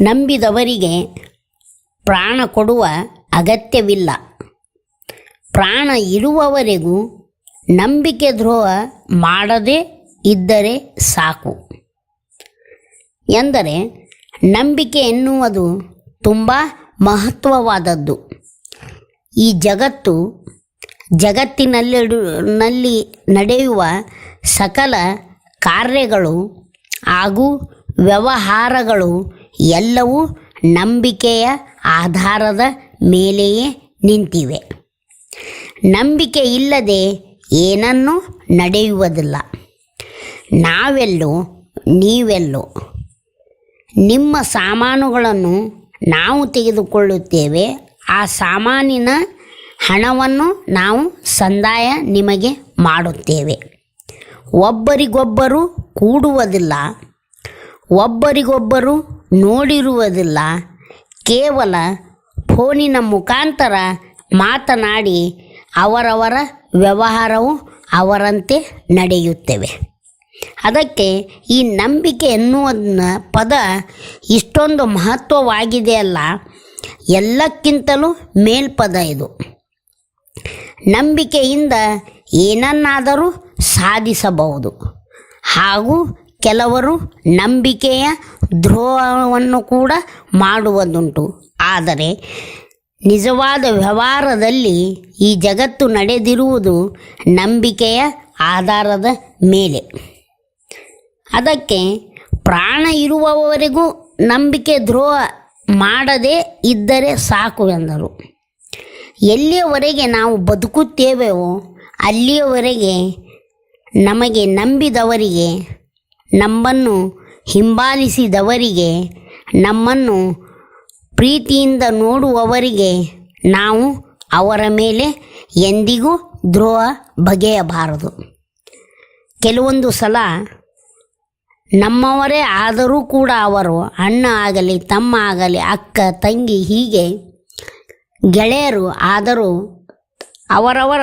ನಂಬಿದವರಿಗೆ ಪ್ರಾಣ ಕೊಡುವ ಅಗತ್ಯವಿಲ್ಲ. ಪ್ರಾಣ ಇರುವವರೆಗೂ ನಂಬಿಕೆ ದ್ರೋಹ ಮಾಡದೇ ಇದ್ದರೆ ಸಾಕು. ಎಂದರೆ ನಂಬಿಕೆ ಎನ್ನುವುದು ತುಂಬ ಮಹತ್ವವಾದದ್ದು. ಈ ಜಗತ್ತು ಜಗತ್ತಿನಲ್ಲಿ ನಲ್ಲಿ ನಡೆಯುವ ಸಕಲ ಕಾರ್ಯಗಳು ಹಾಗೂ ವ್ಯವಹಾರಗಳು ಎಲ್ಲವೂ ನಂಬಿಕೆಯ ಆಧಾರದ ಮೇಲೆಯೇ ನಿಂತಿವೆ. ನಂಬಿಕೆ ಇಲ್ಲದೆ ಏನನ್ನೂ ನಡೆಯುವುದಿಲ್ಲ. ನಾವೆಲ್ಲೋ, ನೀವೆಲ್ಲೋ, ನಿಮ್ಮ ಸಾಮಾನುಗಳನ್ನು ನಾವು ತೆಗೆದುಕೊಳ್ಳುತ್ತೇವೆ. ಆ ಸಾಮಾನಿನ ಹಣವನ್ನು ನಾವು ಸಂದಾಯ ನಿಮಗೆ ಮಾಡುತ್ತೇವೆ. ಒಬ್ಬರಿಗೊಬ್ಬರು ಕೂಡುವುದಿಲ್ಲ, ಒಬ್ಬರಿಗೊಬ್ಬರು ನೋಡಿರುವುದಿಲ್ಲ, ಕೇವಲ ಫೋನಿನ ಮುಖಾಂತರ ಮಾತನಾಡಿ ಅವರವರ ವ್ಯವಹಾರವು ಅವರಂತೆ ನಡೆಯುತ್ತವೆ. ಅದಕ್ಕೆ ಈ ನಂಬಿಕೆ ಎನ್ನುವುದನ್ನ ಪದ ಇಷ್ಟೊಂದು ಮಹತ್ವವಾಗಿದೆಯಲ್ಲ, ಎಲ್ಲಕ್ಕಿಂತಲೂ ಮೇಲ್ಪದ ಇದು. ನಂಬಿಕೆಯಿಂದ ಏನನ್ನಾದರೂ ಸಾಧಿಸಬಹುದು. ಹಾಗೂ ಕೆಲವರು ನಂಬಿಕೆಯ ದ್ರೋಹವನ್ನು ಕೂಡ ಮಾಡುವುದುಂಟು. ಆದರೆ ನಿಜವಾದ ವ್ಯವಹಾರದಲ್ಲಿ ಈ ಜಗತ್ತು ನಡೆದಿರುವುದು ನಂಬಿಕೆಯ ಆಧಾರದ ಮೇಲೆ. ಅದಕ್ಕೆ ಪ್ರಾಣ ಇರುವವರೆಗೂ ನಂಬಿಕೆ ದ್ರೋಹ ಮಾಡದೇ ಇದ್ದರೆ ಸಾಕು ಎಂದರು. ಎಲ್ಲಿಯವರೆಗೆ ನಾವು ಬದುಕುತ್ತೇವೆಯೋ ಅಲ್ಲಿಯವರೆಗೆ ನಮಗೆ ನಂಬಿದವರಿಗೆ, ನಮ್ಮನ್ನು ಹಿಂಬಾಲಿಸಿದವರಿಗೆ, ನಮ್ಮನ್ನು ಪ್ರೀತಿಯಿಂದ ನೋಡುವವರಿಗೆ ನಾವು ಅವರ ಮೇಲೆ ಎಂದಿಗೂ ದ್ರೋಹ ಬಗೆಯಬಾರದು. ಕೆಲವೊಂದು ಸಲ ನಮ್ಮವರೇ ಆದರೂ ಕೂಡ ಅವರು ಅಣ್ಣ ಆಗಲಿ, ತಮ್ಮ ಆಗಲಿ, ಅಕ್ಕ, ತಂಗಿ ಹೀಗೆ ಗೆಳೆಯರು ಆದರೂ ಅವರವರ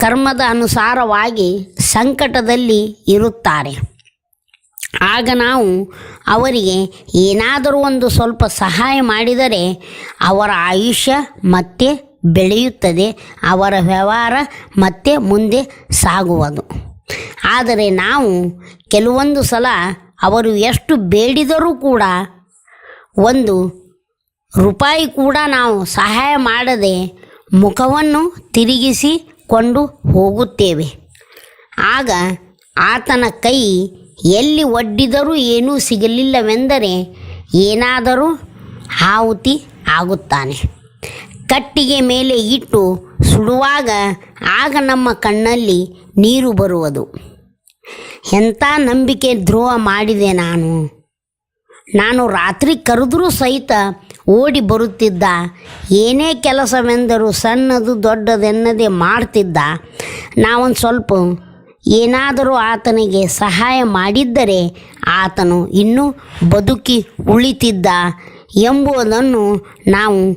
ಕರ್ಮದ ಅನುಸಾರವಾಗಿ ಸಂಕಟದಲ್ಲಿ ಇರುತ್ತಾರೆ. ಆಗ ನಾವು ಅವರಿಗೆ ಏನಾದರೂ ಒಂದು ಸ್ವಲ್ಪ ಸಹಾಯ ಮಾಡಿದರೆ ಅವರ ಆಯುಷ್ಯ ಮತ್ತೆ ಬೆಳೆಯುತ್ತದೆ, ಅವರ ವ್ಯವಹಾರ ಮತ್ತೆ ಮುಂದೆ ಸಾಗುವುದು. ಆದರೆ ನಾವು ಕೆಲವೊಂದು ಸಲ ಅವರು ಎಷ್ಟು ಬೇಡಿದರೂ ಕೂಡ ಒಂದು ರೂಪಾಯಿ ಕೂಡ ನಾವು ಸಹಾಯ ಮಾಡದೆ ಮುಖವನ್ನು ತಿರುಗಿಸಿಕೊಂಡು ಹೋಗುತ್ತೇವೆ. ಆಗ ಆತನ ಕೈ ಎಲ್ಲಿ ಒಡ್ಡಿದರೂ ಏನೂ ಸಿಗಲಿಲ್ಲವೆಂದರೆ ಏನಾದರೂ ಆಹುತಿ ಆಗುತ್ತಾನೆ. ಕಟ್ಟಿಗೆ ಮೇಲೆ ಇಟ್ಟು ಸುಡುವಾಗ ಆಗ ನಮ್ಮ ಕಣ್ಣಲ್ಲಿ ನೀರು ಬರುವುದು. ಎಂಥ ನಂಬಿಕೆ ದ್ರೋಹ ಮಾಡಿದೆ ನಾನು. ನಾನು ರಾತ್ರಿ ಕರೆದರೂ ಸಹಿತ ಓಡಿ ಬರುತ್ತಿದ್ದ. ಏನೇ ಕೆಲಸವೆಂದರೂ ಸಣ್ಣದು ದೊಡ್ಡದೆನ್ನದೆ ಮಾಡ್ತಿದ್ದ. ನಾವೊಂದು ಸ್ವಲ್ಪ ಏನಾದರೂ ಆತನಿಗೆ ಸಹಾಯ ಮಾಡಿದ್ದರೆ ಆತನು ಇನ್ನೂ ಬದುಕಿ ಉಳಿತಿದ್ದ ಎಂಬುದನ್ನು ನಾವು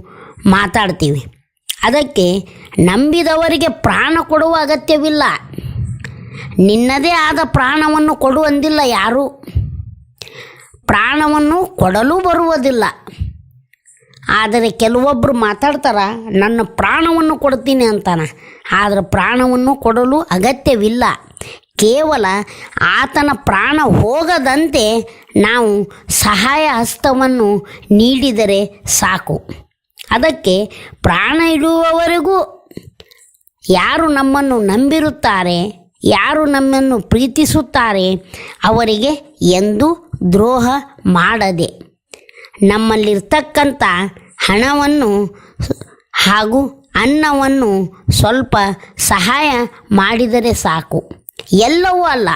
ಮಾತಾಡ್ತೀವಿ. ಅದಕ್ಕೆ ನಂಬಿದವರಿಗೆ ಪ್ರಾಣ ಕೊಡುವ ಅಗತ್ಯವಿಲ್ಲ. ನಿನ್ನದೇ ಆದ ಪ್ರಾಣವನ್ನು ಕೊಡುವಂದಿಲ್ಲ ಯಾರೂ? ಪ್ರಾಣವನ್ನು ಕೊಡಲು ಬರುವುದಿಲ್ಲ. ಆದರೆ ಕೆಲವೊಬ್ಬರು ಮಾತಾಡ್ತಾರ, ನನ್ನ ಪ್ರಾಣವನ್ನು ಕೊಡ್ತೀನಿ ಅಂತಾನೆ. ಆದರೆ ಪ್ರಾಣವನ್ನು ಕೊಡಲು ಅಗತ್ಯವಿಲ್ಲ. ಕೇವಲ ಆತನ ಪ್ರಾಣ ಹೋಗದಂತೆ ನಾವು ಸಹಾಯ ಹಸ್ತವನ್ನು ನೀಡಿದರೆ ಸಾಕು. ಅದಕ್ಕೆ ಪ್ರಾಣ ಇಡುವವರೆಗೂ ಯಾರು ನಮ್ಮನ್ನು ನಂಬಿರುತ್ತಾರೆ, ಯಾರು ನಮ್ಮನ್ನು ಪ್ರೀತಿಸುತ್ತಾರೆ, ಅವರಿಗೆ ಎಂದೂ ದ್ರೋಹ ಮಾಡದೆ ನಮ್ಮಲ್ಲಿರ್ತಕ್ಕಂಥ ಹಣವನ್ನು ಹಾಗೂ ಅನ್ನವನ್ನು ಸ್ವಲ್ಪ ಸಹಾಯ ಮಾಡಿದರೆ ಸಾಕು. ಎಲ್ಲವೂ ಅಲ್ಲ.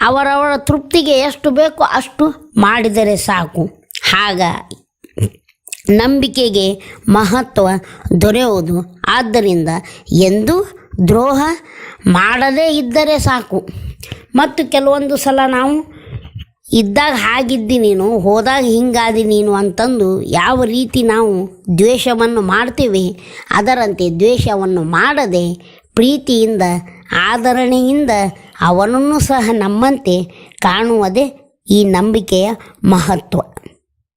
ಅವರವರ ತೃಪ್ತಿಗೆ ಎಷ್ಟು ಬೇಕೋ ಅಷ್ಟು ಮಾಡಿದರೆ ಸಾಕು. ಆಗ ನಂಬಿಕೆಗೆ ಮಹತ್ವ ದೊರೆಯುವುದು. ಆದ್ದರಿಂದ ಎಂದು ದ್ರೋಹ ಮಾಡದೇ ಇದ್ದರೆ ಸಾಕು. ಮತ್ತು ಕೆಲವೊಂದು ಸಲ ನಾವು ಇದ್ದಾಗ ಹಾಗಿದ್ದಿ ನೀನು, ಹೋದಾಗ ಹಿಂಗಾದಿ ನೀನು ಅಂತಂದು ಯಾವ ರೀತಿ ನಾವು ದ್ವೇಷವನ್ನು ಮಾಡ್ತೀವಿ, ಅದರಂತೆ ದ್ವೇಷವನ್ನು ಮಾಡದೆ ಪ್ರೀತಿಯಿಂದ, ಆದರಣೆಯಿಂದ ಅವನನ್ನು ಸಹ ನಮ್ಮಂತೆ ಕಾಣುವುದೇ ಈ ನಂಬಿಕೆಯ ಮಹತ್ವ.